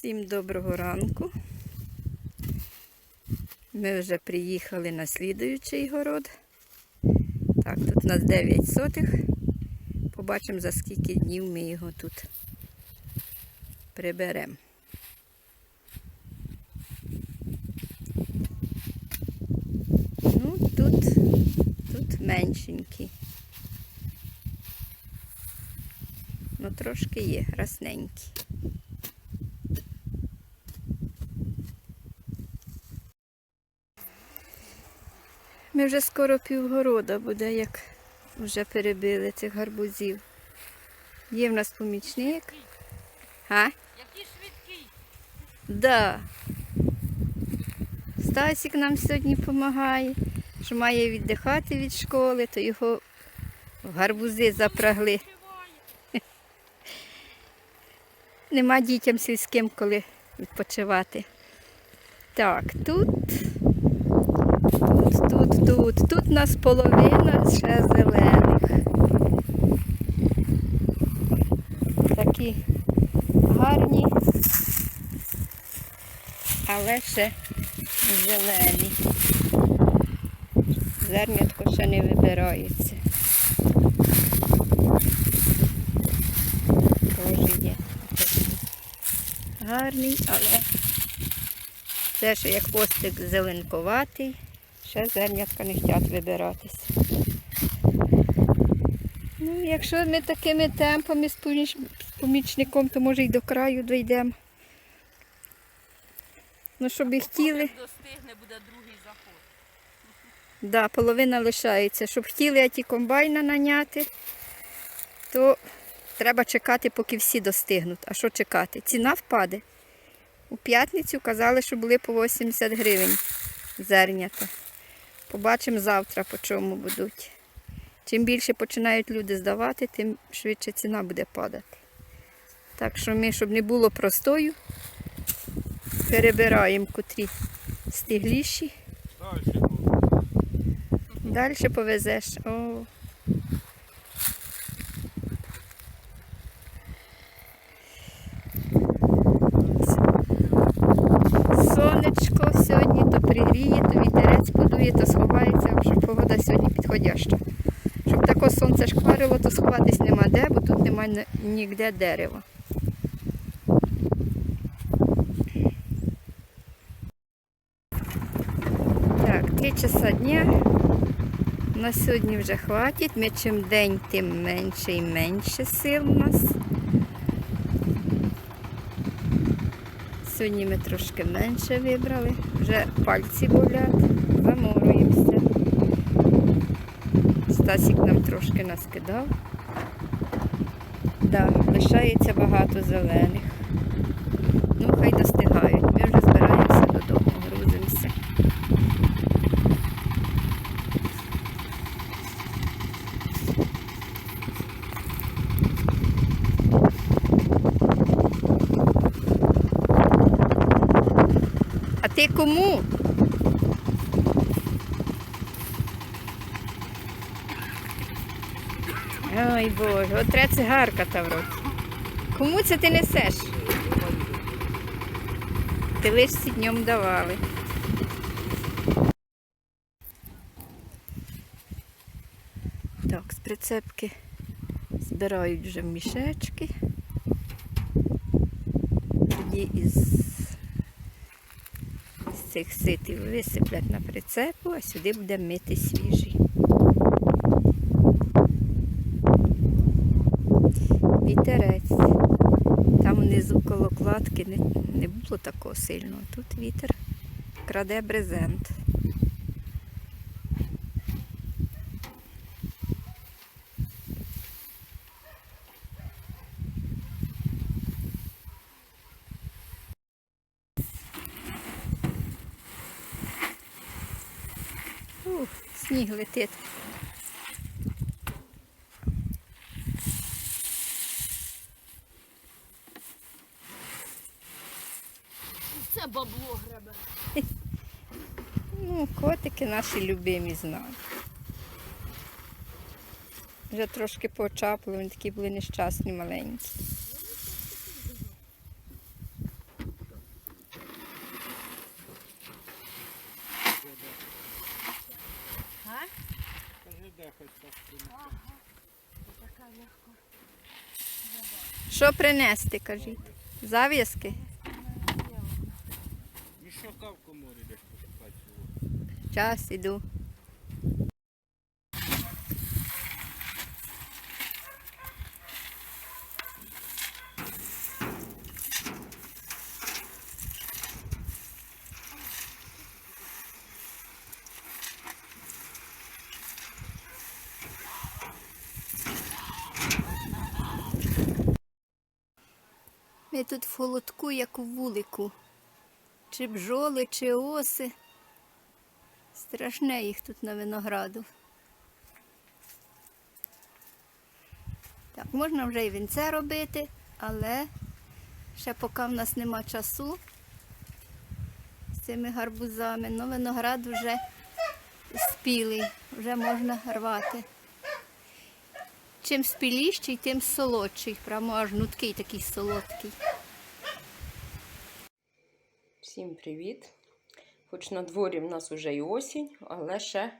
Всім доброго ранку. Ми вже приїхали на слідуючий город. Так, тут у нас 9 сотих. Побачимо, за скільки днів ми його тут приберемо. Ну, тут, тут меншенький. Ну, трошки є, красненький. Ми вже скоро півгорода буде, як вже перебили цих гарбузів. Є в нас помічник. А? Який швидкий. Да. Стасік нам сьогодні допомагає, що має віддихати від школи, то його в гарбузи запрягли. Нема дітям сільським коли відпочивати. Так, тут, тут, тут, тут. У нас половина ще зелених. Такі гарні, але ще зелені. Зернятко ще не вибирається. Теж є. Гарний, але це ще як постик зеленкуватий, ще зернятка не хочуть вибиратися. Ну, якщо ми такими темпами з помічником, то може й до краю дійдемо. Ну, щоб і хотіли. Достигне, буде другий заход. Да, половина лишається. Щоб хотіли ті комбайна наняти, то треба чекати, поки всі достигнуть. А що чекати? Ціна впаде. У п'ятницю казали, що були по 80 гривень зернята. Побачимо завтра, по чому будуть. Чим більше починають люди здавати, тим швидше ціна буде падати. Так що ми, щоб не було простою, перебираємо котрі стигліші. Далі повезеш. О. Сонечко сьогодні то пригріє, то вітерець подує, то сховається, що погода сьогодні підходяща. Щоб таке сонце шкварило, то сховатись нема де, бо тут немає ніде дерева. Так, 3 часа дня. На сьогодні вже хватить. Ми чим день, тим менше і менше сил у нас. Сьогодні ми трошки менше вибрали. Вже пальці болять, заморюємося. Стасік нам трошки наскидав. Да, лишається багато зелених. Ну, хай достигають. Ми вже збираємося додому, грузимося. А ти кому? Ой Боже, от треба цигарка та в роті. Кому це ти несеш? Ти лишці днем давали. Так, з прицепки збирають вже в мішечки. Тоді із цих ситів висиплять на прицепу, а сюди буде мити свіжий. Вітерець. Там внизу коло кладки не, не було такого сильного. Тут вітер краде брезент. Ух, сніг летить. Це бабло гребе. Ну, котики наші любимі знають. Вже трошки поочапали, вони такі були нещасні маленькі. йде хоч так принесе. Така легко. Що принести, кажіть? Зав'язки? Мішака в коморі десь пошукати. Час іду. Ми тут в холодку, як у вулику. Чи бджоли, чи оси. Страшне їх тут на винограду. Так, можна вже і вінце робити, але ще поки в нас нема часу з цими гарбузами. Ну, виноград вже спілий, вже можна рвати. Чим спіліший, тим солодший. Прямо аж нуткий такий солодкий. Всім привіт! Хоч на дворі в нас вже і осінь, але ще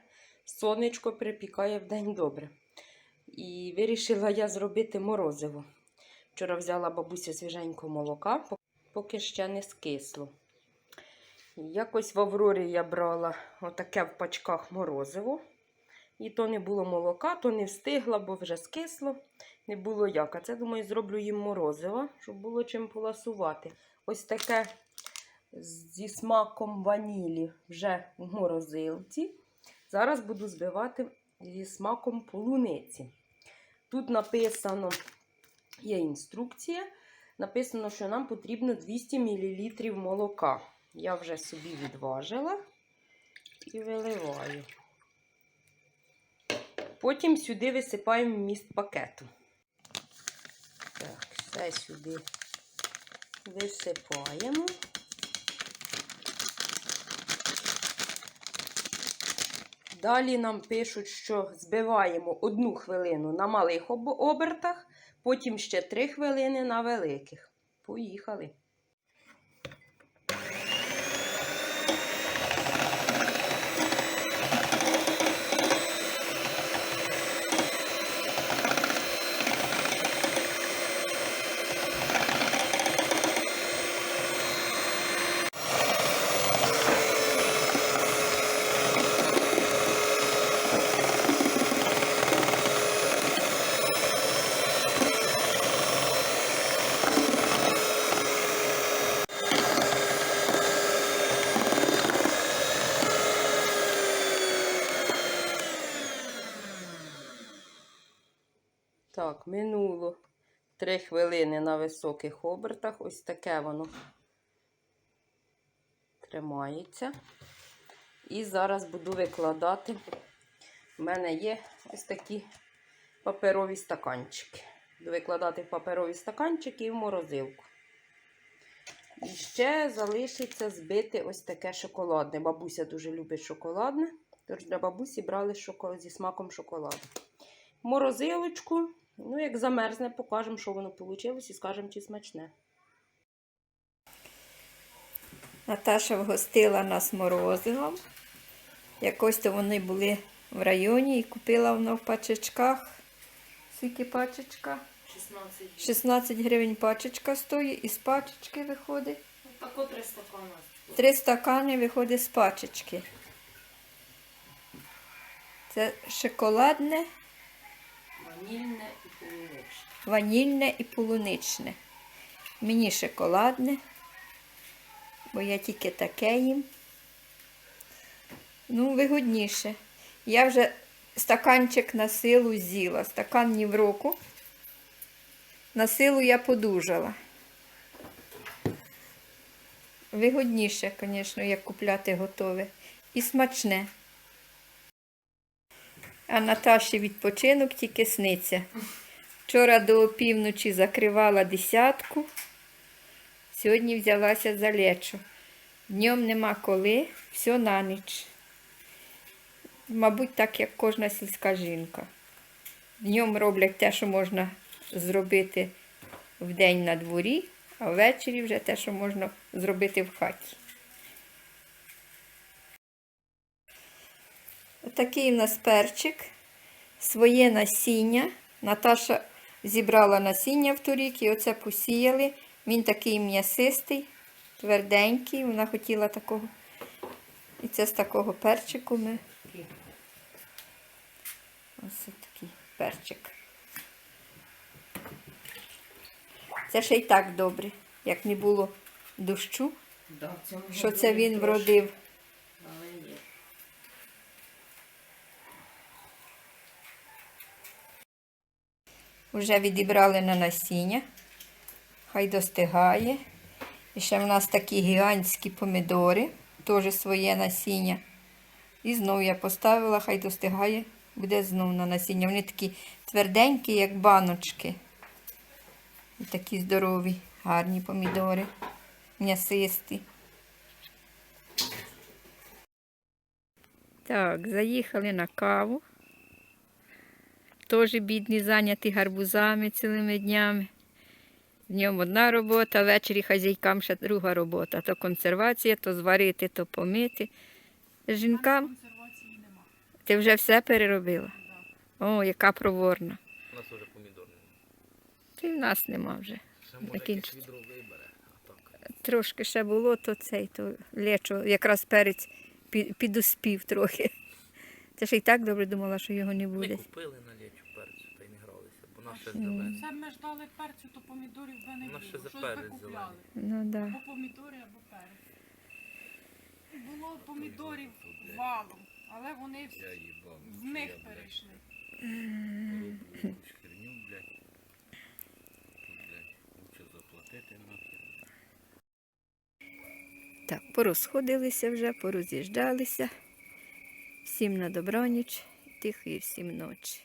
сонечко припікає в день добре. І вирішила я зробити морозиво. Вчора взяла бабуся свіженького молока, поки ще не скисло. Якось в Аврорі я брала отаке в пачках морозиво. І то не було молока, то не встигла, бо вже скисло. Не було як. А це, думаю, зроблю їм морозиво, щоб було чим поласувати. Ось таке зі смаком ванілі вже в морозилці. Зараз буду збивати зі смаком полуниці. Тут написано, є інструкція. Написано, що нам потрібно 200 мл молока. Я вже собі відважила і виливаю. Потім сюди висипаємо вміст пакету. Так, все сюди висипаємо. Далі нам пишуть, що збиваємо одну хвилину на малих обертах, потім ще три хвилини на великих. Поїхали. Так, минуло 3 хвилини на високих обертах. Ось таке воно тримається. І зараз буду викладати. У мене є ось такі паперові стаканчики. Буду викладати в паперові стаканчики і в морозилку. І ще залишиться збити ось таке шоколадне. Бабуся дуже любить шоколадне. Тож для бабусі брали шоко- зі смаком шоколаду. Морозилочку. Ну, як замерзне, покажемо, що воно вийшло, і скажемо, чи смачне. Наташа вгостила нас морозивом. Якось то вони були в районі і купила воно в пачечках. Скільки пачечка? 16. 16 гривень пачечка стоїть, і з пачечки виходить. Тако 3 стакана. Три стакани виходить з пачечки. Це шоколадне, Ванільне і полуничне. ванільне і полуничне. Мені шоколадне, бо я тільки таке їм. Ну, вигодніше. Я вже стаканчик на силу з'їла, стакан ні в року. На силу я подужала. Вигодніше, звісно, як купляти готове. І смачне. А Наташі відпочинок тільки сниться. Вчора до півночі закривала десятку. Сьогодні взялася за лечо. Днем нема коли, все на ніч. Мабуть, так, як кожна сільська жінка. Днем роблять те, що можна зробити вдень на дворі, а ввечері вже те, що можна зробити в хаті. Отакий у нас перчик. своє насіння. Наташа зібрала насіння в торік і оце посіяли. Він такий м'ясистий, тверденький. Вона хотіла такого. І це з такого перчику ми. Ось такий перчик. Це ще й так добре, як не було дощу, що це він вродив. Але є. Вже відібрали на насіння. Хай достигає. І ще в нас такі гігантські помідори, теж своє насіння. І знову я поставила, хай достигає, буде знову на насіння. Вони такі тверденькі, як баночки. І такі здорові, гарні помідори, м'ясисті. Так, заїхали на каву. Теж бідні зайняті гарбузами цілими днями. Днем одна робота, ввечері хазяйкам ще друга робота. То консервація, то зварити, то помити. Жінкам. Ти вже все переробила? О, яка проворна. У нас уже помідор немає. Ти в нас нема вже. Ще може відро вибере. Трошки ще було, то цей, то лечо, якраз перець підуспів трохи. Ти ж і так добре думала, що його не Ми буде. купили на лічу перцю та й не гралися, бо наш ще. Це ми ждали перцю, то помідорів би не ще було. за Щось би перець купляли. Ну да. Або помідори, або перець. Було помідорів валом, але вони Я їбав. в них перейшли. Якусь херню, блядь. Тут, блядь, лучше заплатити нахер. Так, порозходилися вже, пороз'їжджалися. Всім на добраніч, тихої всім ночі.